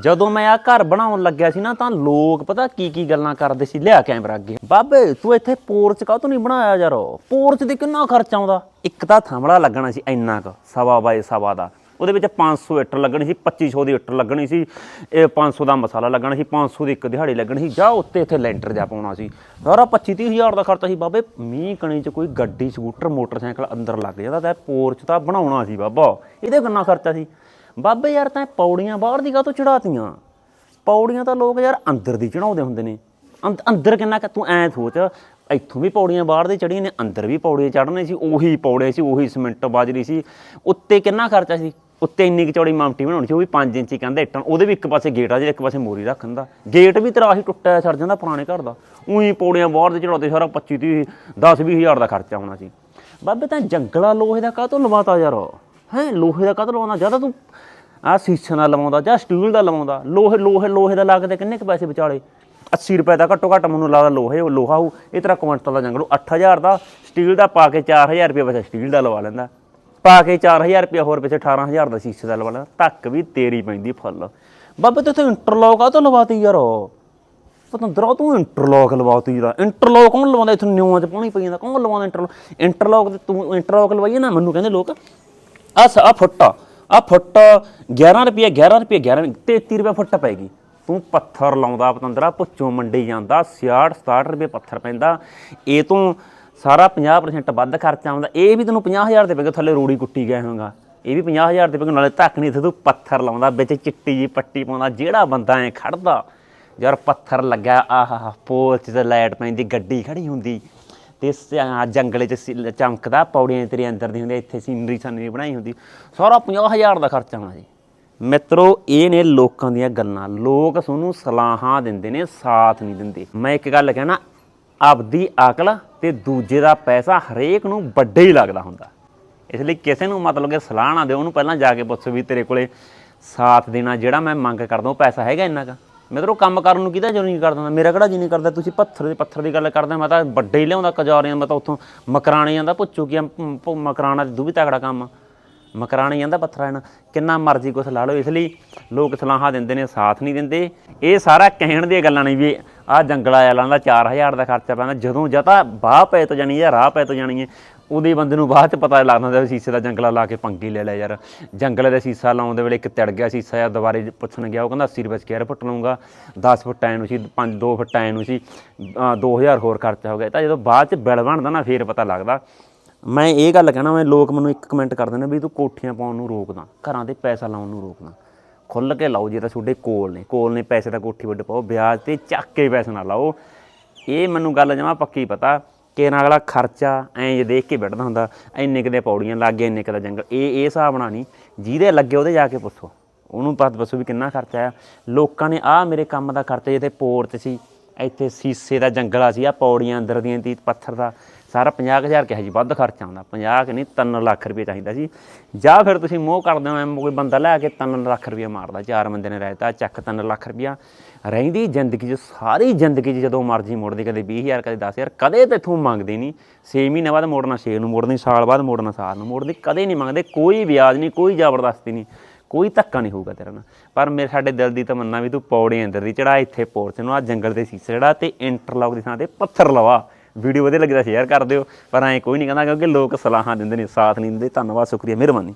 ਜਦੋਂ ਮੈਂ ਆ ਘਰ ਬਣਾਉਣ ਲੱਗਿਆ ਸੀ ਨਾ, ਤਾਂ ਲੋਕ ਪਤਾ ਕੀ ਕੀ ਗੱਲਾਂ ਕਰਦੇ ਸੀ, ਲਿਆ ਕੈਮਰਾ ਅੱਗੇ ਬਾਬੇ, ਤੂੰ ਇੱਥੇ ਪੋਰਚ ਕਾਹ ਤੋਂ ਨਹੀਂ ਬਣਾਇਆ ਯਾਰ? ਪੋਰਚ ਦੇ ਕਿੰਨਾ ਖਰਚ ਆਉਂਦਾ? ਇੱਕ ਤਾਂ ਥੰਮੜਾ ਲੱਗਣਾ ਸੀ ਇੰਨਾ ਕੁ, ਸਵਾ ਬਾਏ ਸਵਾ ਦਾ। ਉਹਦੇ ਵਿੱਚ 500 ਇੱਟ ਲੱਗਣੀ ਸੀ 2500 ਦੀ ਇੱਟ ਲੱਗਣੀ ਸੀ, ਇਹ 500 ਦਾ ਮਸਾਲਾ ਲੱਗਣਾ ਸੀ 500 ਦੀ ਇੱਕ ਦਿਹਾੜੀ ਲੱਗਣੀ ਸੀ। ਜਾ ਉੱਤੇ ਇੱਥੇ ਲੈਂਟਰ ਜਾ ਪਾਉਣਾ ਸੀ। ਸਾਰਾ 25 30 ਹਜ਼ਾਰ ਦਾ ਖਰਚਾ ਸੀ ਬਾਬੇ। ਮੀਂਹ ਕਣੀ ਚ ਕੋਈ ਗੱਡੀ, ਸਕੂਟਰ, ਮੋਟਰਸਾਈਕਲ ਅੰਦਰ ਲੱਗ ਜਾਂਦਾ, ਤਾਂ ਪੋਰਚ ਤਾਂ ਬਣਾਉਣਾ ਸੀ ਬਾਬਾ। ਇਹਦੇ ਕਿੰਨਾ ਖਰਚਾ ਸੀ? ਬਾਬੇ ਯਾਰ ਤਾਂ ਇਹ ਪੌੜੀਆਂ ਬਾਹਰ ਦੀ ਕਾਹਤੋਂ ਚੜਾਤੀਆਂ ਪੌੜੀਆਂ ਤਾਂ ਲੋਕ ਯਾਰ ਅੰਦਰ ਦੀ ਚੜਾਉਂਦੇ ਹੁੰਦੇ ਨੇ। ਅੰਦ- ਅੰਦਰ ਕਿੰਨਾ ਕੁ ਤੂੰ ਐ ਸੋਚ, ਇੱਥੋਂ ਵੀ ਪੌੜੀਆਂ ਬਾਹਰ ਦੇ ਚੜੀਆਂ ਨੇ, ਅੰਦਰ ਵੀ ਪੌੜੀਆਂ ਚੜਨੇ ਸੀ, ਉਹੀ ਪੌੜੇ ਸੀ, ਉਹੀ ਸਿਮੈਂਟ ਬਾਜਰੀ ਸੀ। ਉੱਤੇ ਕਿੰਨਾ ਖਰਚਾ ਸੀ? ਉੱਤੇ ਇੰਨੀ ਕੁ ਚੌੜੀ ਮਾਮਟੀ ਬਣਾਉਣੀ ਸੀ, ਉਹ ਵੀ 5 ਇੰਚੀ ਕਹਿੰਦੇ ਇੱਟਾਂ ਉਹਦੇ ਵੀ ਇੱਕ ਪਾਸੇ ਗੇਟ ਆ, ਜਿਹੜਾ ਇੱਕ ਪਾਸੇ ਮੋਰੀ ਰੱਖਣ ਦਾ ਗੇਟ ਵੀ ਤੇਰਾ ਆਹੀ ਟੁੱਟਿਆ ਹੋਇਆ ਛੱਡ ਜਾਂਦਾ ਪੁਰਾਣੇ ਘਰ ਦਾ। ਉਹੀ ਪੌੜੀਆਂ ਬਾਹਰ ਦੇ ਚੜਾਉਂਦੇ ਸਾਰਾ 25 30 10 20 ਹਜ਼ਾਰ ਦਾ ਖਰਚਾ ਹੋਣਾ ਸੀ। ਬਾਬੇ ਤਾਂ ਜੰਗਲਾ ਲੋਹੇ ਦਾ ਕਾਹ ਤੋਂ ਲਵਾਤਾ ਯਾਰ? ਹੈ, ਲੋਹੇ ਦਾ ਕਾਹਤੋਂ ਲਵਾਉਂਦਾ? ਜ਼ਿਆਦਾ ਤੂੰ ਆ ਸੀਸੇ ਨਾਲ ਲਵਾਉਂਦਾ, ਜਾਂ ਸਟੀਲ ਦਾ ਲਵਾਉਂਦਾ। ਲੋਹੇ ਲੋਹੇ ਲੋਹੇ ਦਾ ਲਾ ਕੇ ਲੱਗਦੇ ਕਿੰਨੇ ਕੁ ਪੈਸੇ ਵਿਚਾਲੇ? 80 ਰੁਪਏ ਦਾ ਘੱਟੋ ਘੱਟ ਮੈਨੂੰ ਲੱਗਦਾ ਲੋਹੇ ਉਹ ਲੋਹਾ ਹੋਊ। ਇਹ ਤੇਰਾ ਕੁਇੰਟਲ ਦਾ ਜੰਗਲ 8000 ਦਾ ਸਟੀਲ ਦਾ ਪਾ ਕੇ 4000 ਰੁਪਏ ਵਿੱਚ ਸਟੀਲ ਦਾ ਲਵਾ ਲੈਂਦਾ। ਪਾ ਕੇ 4000 ਰੁਪਏ ਹੋਰ ਪਿੱਛੇ 18000 ਦਾ ਸੀਸੇ ਦਾ ਲਵਾ ਲੈਂਦਾ। ਧੱਕ ਵੀ ਤੇਰੀ ਪੈਂਦੀ ਫੁੱਲ। ਬਾਬੇ, ਤੇ ਉੱਥੇ ਇੰਟਰਲੌਕ ਆ ਤਾਂ ਲਵਾਤੀ ਯਾਰ? ਪਤੰਦਰਾ, ਤੂੰ ਇੰਟਰਲੌਕ ਲਵਾਤੀ ਦਾ ਇੰਟਰਲੌਕ ਕੌਣ ਲਵਾਉਂਦਾ? ਇੱਥੇ ਨਿਊਆਂ 'ਚ ਪਾਉਣੀ ਪਈ ਜਾਂਦਾ। ਕੌਣ ਲਵਾਉਂਦਾ ਇੰਟਰਲੌਕ ਇੰਟਰਲੌਕ ਤੇ ਤੂੰ ਇੰਟਰਲੌਕ ਲਵਾਈਏ ਨਾ? ਮੈਨੂੰ ਕਹਿੰਦੇ ਲੋਕ ਆ ਸ ਆ ਫੁੱਟ ਆ। ਫੁੱਟ 11 ਰੁਪਏ 11 ਰੁਪਏ 11 33 ਰੁਪਏ ਫੁੱਟ ਪੈਗੀ। ਤੂੰ ਪੱਥਰ ਲਾਉਂਦਾ ਪਤੰਦਰਾ, ਪੁੱਛੋਂ ਮੰਡੀ ਜਾਂਦਾ 66 67 ਰੁਪਏ ਪੱਥਰ ਪੈਂਦਾ। ਇਹ ਤੋਂ ਸਾਰਾ 50% ਵੱਧ ਖਰਚਾ ਆਉਂਦਾ। ਇਹ ਵੀ ਤੈਨੂੰ 50000 ਦੇ ਪੈਗੇ ਥੱਲੇ ਰੋੜੀ ਕੁੱਟੀ ਗਏ ਹੋਗਾ ਇਹ ਵੀ 50000 ਦੇ ਪੈਗੇ, ਨਾਲੇ ਧੱਕ ਨਹੀਂ ਇੱਥੇ ਤੂੰ ਪੱਥਰ ਲਾਉਂਦਾ, ਵਿੱਚ ਚਿੱਟੀ ਜੀ ਪੱਟੀ ਪਾਉਂਦਾ, ਜਿਹੜਾ ਬੰਦਾ ਐ ਖੜਦਾ। ਯਾਰ ਪੱਥਰ ਲੱਗਾ ਆਹਾ ਪੋਚ ਤੇ ਲਾਈਟ ਪੈਂਦੀ, ਗੱਡੀ ਖੜੀ ਹੁੰਦੀ। ਤੇ ਸ- ਆਹ ਜੰਗਲੇ ਚ ਸੀ- ਚਮਕਦਾ, ਪੌੜੀਆਂ ਤੇਰੇ ਅੰਦਰ ਦੀ ਹੁੰਦੀ ਇੱਥੇ ਸੀਨਰੀ ਸਾਨਰੀ ਬਣਾਈ ਹੁੰਦੀ। ਸਾਰਾ 50000 ਦਾ ਖਰਚਾ ਆਉਣਾ ਜੀ। ਮਿੱਤਰੋ, ਇਹ ਨੇ ਲੋਕਾਂ ਦੀਆਂ ਗੱਲਾਂ। ਲੋਕ ਤੁਹਾਨੂੰ ਸਲਾਹਾਂ ਦਿੰਦੇ ਨੇ, ਸਾਥ ਨਹੀਂ ਦਿੰਦੇ। ਮੈਂ ਇੱਕ ਗੱਲ ਕਹਿਣਾ, ਆਪਦੀ ਅਕਲ ਤੇ ਦੂਜੇ ਦਾ ਪੈਸਾ ਹਰੇਕ ਨੂੰ ਵੱਡੇ ਹੀ ਲੱਗਦਾ ਹੁੰਦਾ। ਇਸ ਲਈ ਕਿਸੇ ਨੂੰ ਮਤਲਬ ਕਿ ਸਲਾਹ ਨਾ ਦਿਓ, ਉਹਨੂੰ ਪਹਿਲਾਂ ਜਾ ਕੇ ਪੁੱਛੋ ਵੀ ਤੇਰੇ ਕੋਲੇ ਸਾਥ ਦੇਣਾ ਜਿਹੜਾ ਮੈਂ ਮੰਗ ਕਰਦਾ, ਉਹ ਪੈਸਾ ਹੈਗਾ ਇੰਨਾ ਕਾ? ਮੈਂ ਤਰ੍ਹਾਂ ਉਹ ਕੰਮ ਕਰਨ ਨੂੰ ਕਿਹਦਾ ਜੋ ਨਹੀਂ ਕਰ ਦਿੰਦਾ ਮੇਰਾ ਕਿਹੜਾ ਜੀ ਨਹੀਂ ਕਰਦਾ? ਤੁਸੀਂ ਪੱਥਰ ਦੇ ਪੱਥਰ ਦੀ ਗੱਲ ਕਰਦੇ ਮੈਂ ਤਾਂ ਵੱਡੇ ਹੀ ਲਿਆਉਂਦਾ ਕਜਾਰਿਆਂ ਮੈਂ ਤਾਂ ਉੱਥੋਂ ਮਕਰਾਣੇ ਜਾਂਦਾ ਪੁੱਛੂ ਕੀ ਆ, ਮ, ਪ- ਮਕਰਾਣਾ ਤੇ ਵੀ ਤਗੜਾ ਕੰਮ ਆ। ਮਕਰਾਣੇ ਜਾਂਦਾ ਪੱਥਰਾਂ ਨਾਲ ਕਿੰਨਾ ਮਰਜ਼ੀ ਕੁਛ ਲਾ ਲਓ ਇਸ ਲਈ ਲੋਕ ਸਲਾਹਾਂ ਦਿੰਦੇ ਨੇ ਸਾਥ ਨਹੀਂ ਦਿੰਦੇ। ਇਹ ਸਾਰਾ ਕਹਿਣ ਦੀਆਂ ਗੱਲਾਂ ਨਹੀਂ ਵੀ ਆਹ ਜੰਗਲਾ ਵਾਲਾਂ ਦਾ 4000 ਦਾ ਖਰਚਾ ਪੈਂਦਾ। ਜਦੋਂ ਜਤਾ ਬਾਹ ਪੈ ਤੋਂ ਜਾਣੀ ਹੈ ਰਾਹ ਪੈ ਤੋਂ ਜਾਣੀ ਹੈ। ਉਹਦੇ ਬੰਦੇ ਨੂੰ ਬਾਅਦ ਚ ਪਤਾ ਲੱਗਦਾ ਹੁੰਦਾ ਵੀ ਸ਼ੀਸ਼ੇ ਦਾ ਜੰਗਲਾ ਲਾ ਕੇ ਪੰਗੀ ਲੈ ਲਿਆ ਯਾਰ। ਜੰਗਲੇ ਦਾ ਸ਼ੀਸ਼ਾ ਲਾਉਣ ਦੇ ਵੇਲੇ ਇੱਕ ਤਿੜ ਗਿਆ ਸ਼ੀਸ਼ਾ ਯਾਰ ਦੁਬਾਰੇ ਪੁੱਛਣ ਗਿਆ, ਉਹ ਕਹਿੰਦਾ 80 ਰੁਪਏ ਸਕੁਅਰ ਫੁੱਟ ਲਊਂਗਾ? 10 ਫੁੱਟ ਐ ਨੂੰ ਸੀ 5 2 ਫੁੱਟ ਐ ਨੂੰ ਸੀ, ਅਹ 2000 ਹੋਰ ਖਰਚਾ ਹੋ ਗਿਆ। ਤਾਂ ਜਦੋਂ ਬਾਅਦ ਚ ਬਿਲ ਬਣਦਾ ਨਾ, ਫੇਰ ਪਤਾ ਲੱਗਦਾ। ਮੈਂ ਇਹ ਗੱਲ ਕਹਿਣਾ ਮੈਂ ਲੋਕ ਮੈਨੂੰ ਇੱਕ ਕਮੈਂਟ ਕਰਦੇ ਨੇ ਵੀ ਤੂੰ ਕੋਠੀਆਂ ਪਾਉਣ ਨੂੰ ਰੋਕਦਾ ਘਰਾਂ ਤੇ ਪੈਸਾ ਲਾਉਣ ਨੂੰ ਰੋਕਦਾ ਖੁੱਲ ਕੇ ਲਾਓ, ਜੇ ਤਾਂ ਤੁਹਾਡੇ ਕੋਲ ਨੇ ਕੋਲ ਨੇ ਪੈਸੇ ਤਾਂ ਕੋਠੀ ਵੱਡ ਪਾਓ, ਵਿਆਜ ਤੇ ਚੱਕ ਕੇ ਪੈਸੇ ਨਾ ਲਾਓ। ਇਹ ਮੈਨੂੰ ਗੱਲ ਜਮਾ ਪੱਕੀ ਪਤਾ। ਕਿ ਨਾ ਅਗਲਾ ਖਰਚਾ ਐਂ ਜੇ ਦੇਖ ਕੇ ਬੈਠਦਾ ਹੁੰਦਾ, ਇੰਨੇ ਕਿਤੇ ਪੌੜੀਆਂ ਲੱਗ ਗਏ, ਇੰਨੇ ਕਿਤੇ ਜੰਗਲ। ਇਹ ਇਹ ਹਿਸਾਬ ਨਾਲ ਨਹੀਂ। ਜਿਹਦੇ ਲੱਗੇ ਉਹਦੇ ਜਾ ਕੇ ਪੁੱਛੋ। ਉਹਨੂੰ ਪਤਾ ਦੱਸੋ ਵੀ ਕਿੰਨਾ ਖਰਚਾ ਆ ਲੋਕਾਂ ਨੇ ਆ ਮੇਰੇ ਕੰਮ ਦਾ ਖਰਚਾ, ਜਿੱਥੇ ਪੋਰਟ ਸੀ, ਇੱਥੇ ਸੀਸੇ ਦਾ ਜੰਗਲਾ ਸੀ ਆ ਪੌੜੀਆਂ ਅੰਦਰ ਦੀਆਂ ਤੀ, ਪੱਥਰ ਦਾ। ਸਾਰਾ 50000 ਕਿਹਾ ਜੀ ਵੱਧ ਖਰਚਾ ਆਉਂਦਾ 50 ਕਿ ਨਹੀਂ 3 ਲੱਖ ਰੁਪਏ ਚਾਹੀਦਾ ਸੀ। ਜਾਂ ਫਿਰ ਤੁਸੀਂ ਮੋਹ ਕਰਦੇ ਹੋ ਐਂ ਕੋਈ ਬੰਦਾ ਲੈ ਕੇ 3 ਲੱਖ ਰੁਪਏ ਮਾਰਦਾ, ਚਾਰ ਬੰਦੇ ਨੇ ਰਹਿਤਾ, ਚੱਕ 3 ਲੱਖ ਰੁਪਇਆ ਰਹਿੰਦੀ ਜ਼ਿੰਦਗੀ 'ਚ, ਸਾਰੀ ਜ਼ਿੰਦਗੀ 'ਚ ਜਦੋਂ ਮਰਜ਼ੀ ਮੋੜਦੀ, ਕਦੇ 20000 ਕਦੇ 10000 ਕਦੇ ਤੇਥੋਂ ਮੰਗਦੇ ਨਹੀਂ। 6 ਮਹੀਨੇ ਬਾਅਦ ਮੋੜਨਾ 6 ਨੂੰ ਮੋੜਨੀ, ਸਾਲ ਬਾਅਦ ਮੋੜਨਾ, ਸਾਲ ਨੂੰ ਮੋੜਨੀ ਕਦੇ ਨਹੀਂ ਮੰਗਦੇ, ਕੋਈ ਵਿਆਜ ਨਹੀਂ, ਕੋਈ ਜ਼ਬਰਦਸਤੀ ਨਹੀਂ, ਕੋਈ ਧੱਕਾ ਨਹੀਂ ਹੋਊਗਾ ਤੇਰਾ ਨਾਲ। ਪਰ ਮੇਰੇ, ਸਾਡੇ ਦਿਲ ਦੀ ਤਮੰਨਾ ਵੀ ਤੂੰ ਪੌੜੇ ਅੰਦਰ ਦੀ ਚੜਾ ਇੱਥੇ ਪੋਰਚ ਨੂੰ ਆ ਜੰਗਲ ਦੇ ਸੀਸੇ ਜਿਹੜਾ ਤੇ ਇੰਟਰਲੌਕ ਦੀ ਥਾਂ ਤੇ ਪੱਥਰ ਲਵਾ। ਵੀਡੀਓ ਵਧੀਆ ਲੱਗੀ ਤਾਂ ਸ਼ੇਅਰ ਕਰ ਦਿਓ। ਪਰ ਐਂ ਕੋਈ ਨਹੀਂ ਕਹਿੰਦਾ ਕਿਉਂਕਿ ਲੋਕ ਸਲਾਹਾਂ ਦਿੰਦੇ ਨੇ, ਸਾਥ ਨਹੀਂ ਦਿੰਦੇ। ਧੰਨਵਾਦ, ਸ਼ੁਕਰੀਆ, ਮਿਹਰਬਾਨੀ।